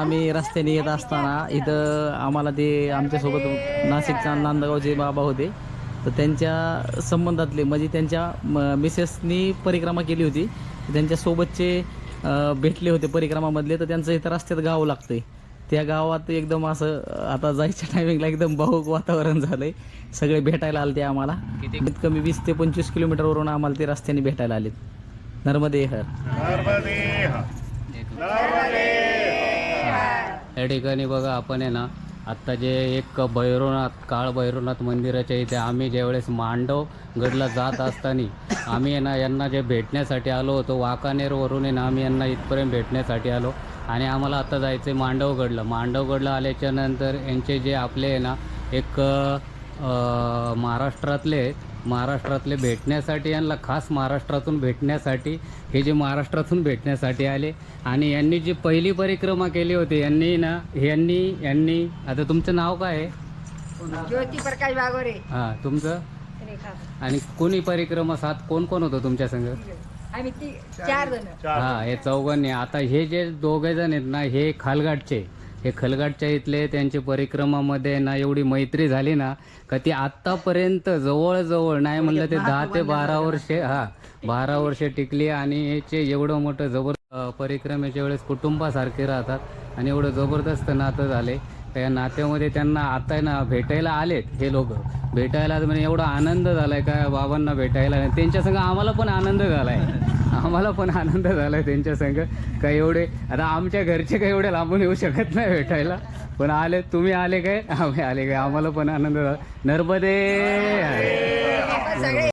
आम्ही रस्त्याने येत असताना इथं आम्हाला ते आमच्यासोबत नाशिकच्या नांदगावचे बाबा होते. तर त्यांच्या संबंधातले म्हणजे त्यांच्या म- मिसेसनी परिक्रमा केली होती. त्यांच्यासोबतचे भेटले होते परिक्रमामधले. तर त्यांचं इथं रस्त्यात गाव लागतंय. त्या गावात एकदम असं आता जायच्या टायमिंगला एकदम भाऊक वातावरण झालंय. सगळे भेटायला आले ते आम्हाला कमीत कमी वीस ते पंचवीस किलोमीटरवरून आम्हाला ते रस्त्याने भेटायला आलेत. नर्मदे हर. या ठिकाणी बघा आपण आहे ना आत्ता जे एक भैरवनाथ काळ भैरवनाथ मंदिराच्या इथे आम्ही ज्यावेळेस मांडव गडला जात असताना आम्ही आहे ना यांना जे भेटण्यासाठी आलो होतो वाकानेरवरून आहे ना आम्ही यांना इथपर्यंत भेटण्यासाठी आलो. आणि आम्हाला आता जायचं आहे मांडवगडला मांडवगडला आल्याच्यानंतर यांचे जे आपले आहे ना एक महाराष्ट्रातले महाराष्ट्रातले भेटण्यासाठी यांना खास महाराष्ट्रातून भेटण्यासाठी हे जे महाराष्ट्रातून भेटण्यासाठी आले. आणि यांनी जी पहिली परिक्रमा केली होती यांनी ना यांनी यांनी आता तुमचं नाव काय आहे? ज्योती प्रकाश बागोरे. हां तुमचं? आणि कोणी परिक्रमा सात कोण कोण होतं तुमच्या संग? आम्ही ती चार जण. हा हे चौघांनी. आता हे जे दोघे जण आहेत ना हे खालघाटचे. हे खलगाटच्या इथले त्यांची परिक्रमामध्ये ना एवढी मैत्री झाली ना का ती आत्तापर्यंत जवळजवळ नाही म्हणलं ते दहा ते बारा वर्षे हा बारा वर्षे टिकली आणि याचे एवढं मोठं जबर परिक्रमेच्या वेळेस कुटुंबासारखे राहतात आणि एवढं जबरदस्त नातं झाले. त्या नात्यामध्ये त्यांना आता ना भेटायला आलेत हे लोक. भेटायला म्हणजे एवढा आनंद झालाय का बाबांना भेटायला त्यांच्या संग आम्हाला पण आनंद झालाय. आम्हाला पण आनंद झालाय त्यांच्या संग. का एवढे आता आमच्या घरचे काही एवढे लांबून येऊ शकत नाही भेटायला. पण आले तुम्ही आले काय? आम्ही आले काय? आम्हाला पण आनंद झाला. नर्मदे!